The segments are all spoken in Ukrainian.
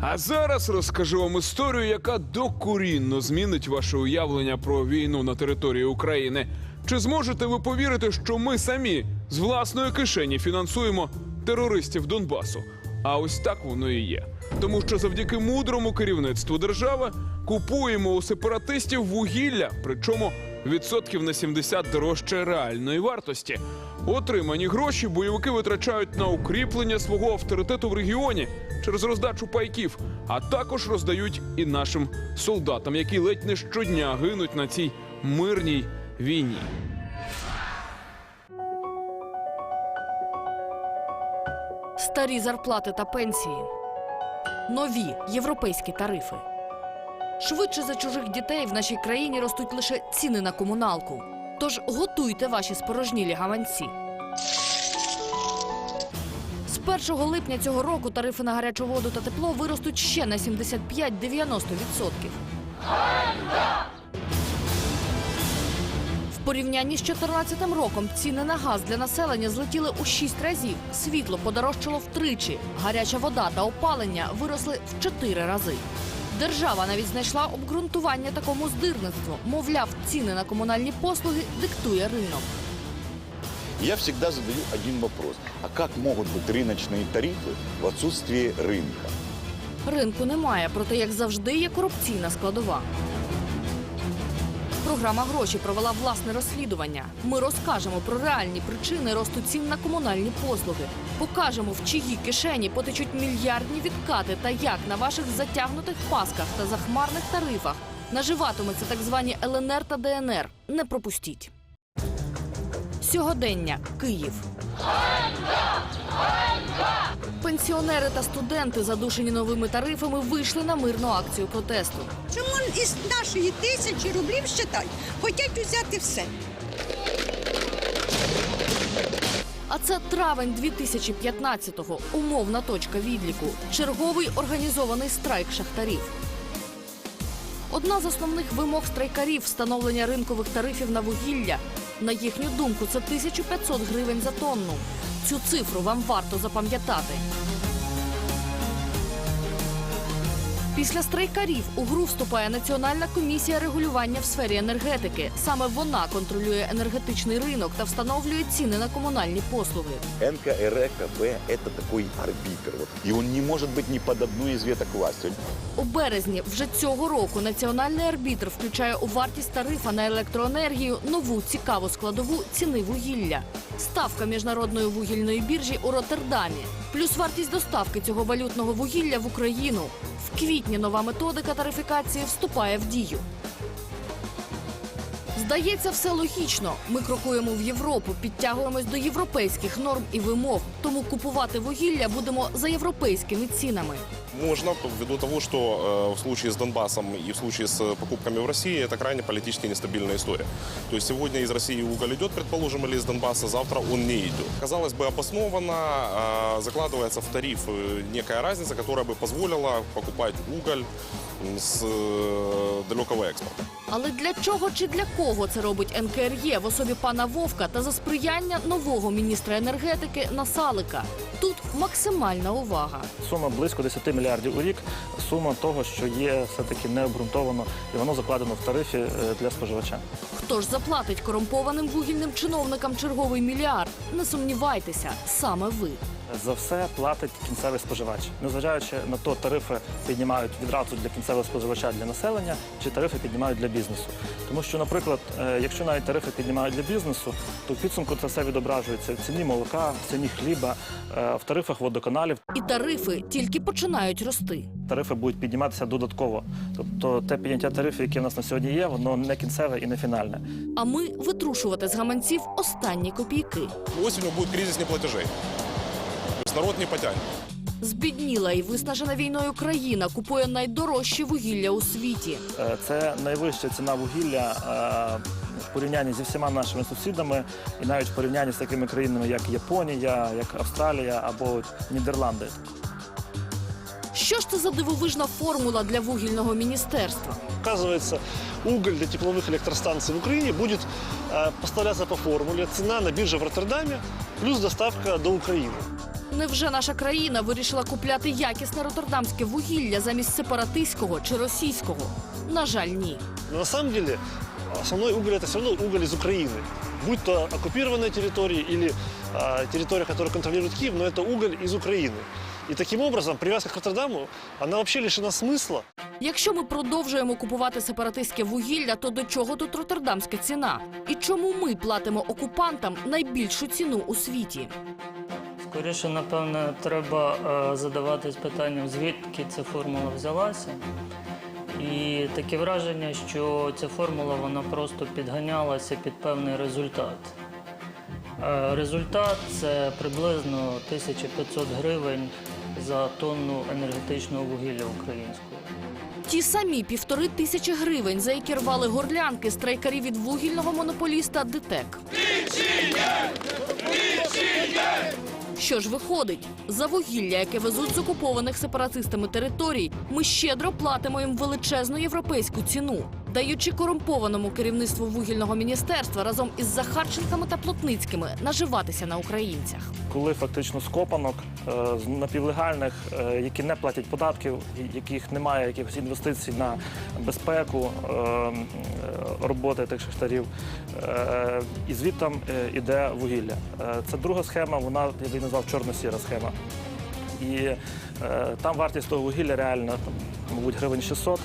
А зараз розкажу вам історію, яка докорінно змінить ваше уявлення про війну на території України. Чи зможете ви повірити, що ми самі з власної кишені фінансуємо терористів Донбасу? А ось так воно і є. Тому що завдяки мудрому керівництву держави купуємо у сепаратистів вугілля, причому відсотків на 70 дорожче реальної вартості. Отримані гроші бойовики витрачають на укріплення свого авторитету в регіоні через роздачу пайків, а також роздають і нашим солдатам, які ледь не щодня гинуть на цій мирній війні. Старі зарплати та пенсії. Нові європейські тарифи. Швидше за чужих дітей в нашій країні ростуть лише ціни на комуналку. Тож готуйте ваші спорожнілі гаманці. З 1 липня цього року тарифи на гарячу воду та тепло виростуть ще на 75-90%. В порівнянні з 2014 роком ціни на газ для населення злетіли у 6 разів. Світло подорожчало втричі, гаряча вода та опалення виросли в 4 рази. Держава навіть знайшла обґрунтування такому здирництву. Мовляв, ціни на комунальні послуги диктує ринок. Я всегда задаю один вопрос. А как могут быть рыночные тарифы в отсутствии рынка? Ринку немає, проте, як завжди, є корупційна складова. Програма гроші провела власне розслідування. Ми розкажемо про реальні причини росту цін на комунальні послуги. Покажемо, в чиї кишені потечуть мільярдні відкати та як на ваших затягнутих пасках та захмарних тарифах наживатимуться так звані ЛНР та ДНР. Не пропустіть. Сьогодення Київ. Пенсіонери та студенти, задушені новими тарифами, вийшли на мирну акцію протесту. Чому із нашої тисячі рублів считай, хочуть взяти все. А це травень 2015-го. Умовна точка відліку. Черговий організований страйк шахтарів. Одна з основних вимог страйкарів встановлення ринкових тарифів на вугілля. На їхню думку, це 1500 гривень за тонну. Цю цифру вам варто запам'ятати. Після страйкарів у гру вступає Національна комісія регулювання в сфері енергетики. Саме вона контролює енергетичний ринок та встановлює ціни на комунальні послуги. НКРКБ – это такой арбитр. Вот. И он не может быть ни под одну из веток власти. У березні вже цього року національний арбітр включає у вартість тарифа на електроенергію нову цікаву складову ціни вугілля. Ставка міжнародної вугільної біржі у Роттердамі, плюс вартість доставки цього валютного вугілля в Україну. В квітні нова методика тарифікації вступає в дію. Здається, все логічно. Ми крокуємо в Європу, підтягуємось до європейських норм і вимог. Тому купувати вугілля будемо за європейськими цінами. Можно, ввиду того, что э, в случае с Донбассом и в случае с э, покупками в России это крайне политически нестабильная история. То есть сегодня из России уголь идет, предположим, или из Донбасса, завтра он не идет. Казалось бы, обоснованно э, закладывается в тариф э, некая разница, которая бы позволила покупать уголь с э, далекого экспорта. Але для чого чи для кого це робить НКРЄ в особі пана Вовка та за сприяння нового міністра енергетики Насалика? Тут максимальна увага. Сума близько 10 мільярдів у рік. Сума того, що є все-таки необґрунтовано, і воно закладено в тарифі е, для споживача. Хто ж заплатить корумпованим вугільним чиновникам черговий мільярд? Не сумнівайтеся, саме ви. За все платить кінцевий споживач, незважаючи на то, тарифи піднімають відразу для кінцевого споживача для населення, чи тарифи піднімають для бізнесу. Тому що, наприклад, е, якщо навіть тарифи піднімають для бізнесу, то в підсумку це все відображується в ціні молока, в ціні хліба, е, в тарифах водоканалів. І тарифи тільки починають рости. Тарифи будуть підніматися додатково. Тобто те підняття тарифів, яке в нас на сьогодні є, воно не кінцеве і не фінальне. А ми витрушувати з гаманців останні копійки. Осенью будет кризис неплатежей. То есть народ не потянет. Збідніла і виснажена війною країна купує найдорожче вугілля у світі. Е, Це найвища ціна вугілля е, в порівнянні зі всіма нашими сусідами, і навіть в порівнянні з такими країнами, як Японія, як Австралія або Нідерланди. Що ж це за дивовижна формула для вугільного міністерства? Оказывается, уголь для тепловых электростанций в Украине будет э, поставляться по формуле цена на бирже в Роттердаме плюс доставка до Украины. Невже наша країна вирішила купляти якісне роттердамське вугілля замість сепаратистського чи російського? На жаль, ні. Но на самом деле основной уголь это все равно уголь из Украины. Будь то оккупированная территория или а, территория, которую контролирует Киев, но это уголь из Украины. И таким образом привязка к Роттердаму, она вообще лишена смысла. Якщо ми продовжуємо купувати сепаратистське вугілля, то до чого тут роттердамська ціна? І чому ми платимо окупантам найбільшу ціну у світі? Скоріше, напевне, треба е, задаватись питанням, звідки ця формула взялася. І таке враження, що ця формула вона просто підганялася під певний результат. Е, результат це приблизно 1500 гривень за тонну енергетичного вугілля українського. Ті самі півтори тисячі гривень, за які рвали горлянки страйкарі від вугільного монополіста ДТЕК. Що ж виходить, за вугілля, яке везуть з окупованих сепаратистами територій, ми щедро платимо їм величезну європейську ціну, даючи корумпованому керівництву вугільного міністерства разом із Захарченками та Плотницькими наживатися на українцях. Коли фактично з копанок е, з напівлегальних, е, які не платять податків, яких немає якихось інвестицій на безпеку е, роботи тих шахтарів, і звідти іде вугілля. Це друга схема, вона я би назвав чорно-сіра схема. І там вартість того вугілля реально, мабуть, гривень 600,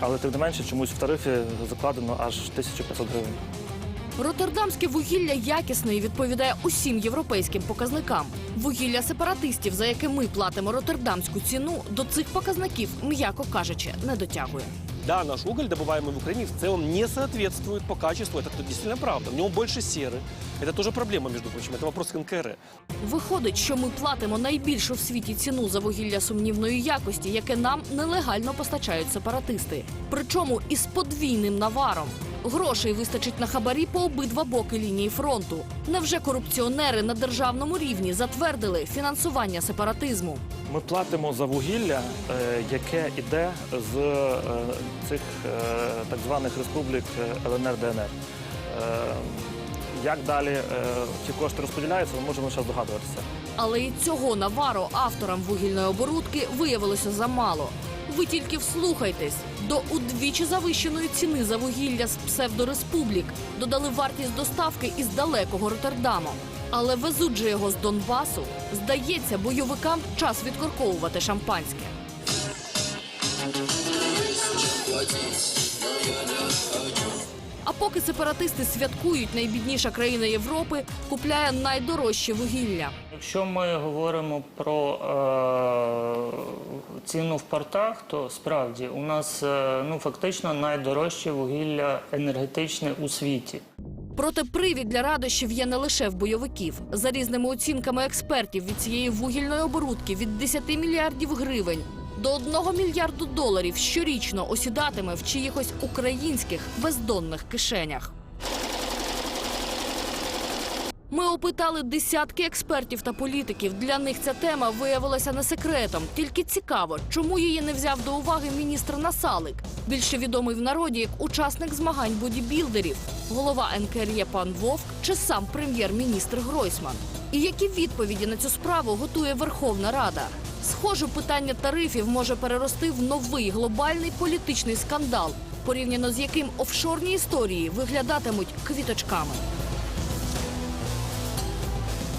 але тим не менше чомусь в тарифі закладено аж 1500 гривень. Роттердамське вугілля якісне і відповідає усім європейським показникам. Вугілля сепаратистів, за яке ми платимо роттердамську ціну, до цих показників, м'яко кажучи, не дотягує. Да, наш уголь, добываемый в Украине, в целом не соответствует по качеству. Это действительно правда. В нем больше серы. Это тоже проблема, между прочим. Это вопрос к НКР. Виходить, що ми платимо найбільшу в світі ціну за вугілля сумнівної якості, яке нам нелегально постачають сепаратисти. Причому із подвійним наваром. Грошей вистачить на хабарі по обидва боки лінії фронту. Невже корупціонери на державному рівні затвердили фінансування сепаратизму? Ми платимо за вугілля, е, яке йде з е, цих е, так званих республік ЛНР ДНР. Як далі ці кошти розподіляються, ми можемо зараз догадуватися. Але і цього навару авторам вугільної оборудки виявилося замало. Ви тільки вслухайтесь, до удвічі завищеної ціни за вугілля з псевдореспублік додали вартість доставки із далекого Роттердаму. Але везуть же його з Донбасу. Здається, бойовикам час відкорковувати шампанське. А поки сепаратисти святкують, найбідніша країна Європи купляє найдорожче вугілля. Якщо ми говоримо про е, ціну в портах, то справді у нас е, ну фактично найдорожче вугілля енергетичне у світі. Проте привід для радощів є не лише в бойовиків. За різними оцінками експертів від цієї вугільної оборудки від 10 мільярдів гривень до 1 мільярду доларів щорічно осідатиме в чиїхось українських бездонних кишенях. Ми опитали десятки експертів та політиків. Для них ця тема виявилася не секретом. Тільки цікаво, чому її не взяв до уваги міністр Насалик, більше відомий в народі як учасник змагань бодібілдерів, голова НКРЄ пан Вовк чи сам прем'єр-міністр Гройсман. І які відповіді на цю справу готує Верховна Рада? Схоже, питання тарифів може перерости в новий глобальний політичний скандал, порівняно з яким офшорні історії виглядатимуть квіточками.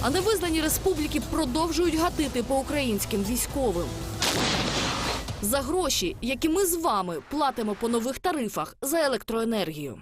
А невизнані республіки продовжують гатити по українським військовим. За гроші, які ми з вами платимо по нових тарифах за електроенергію.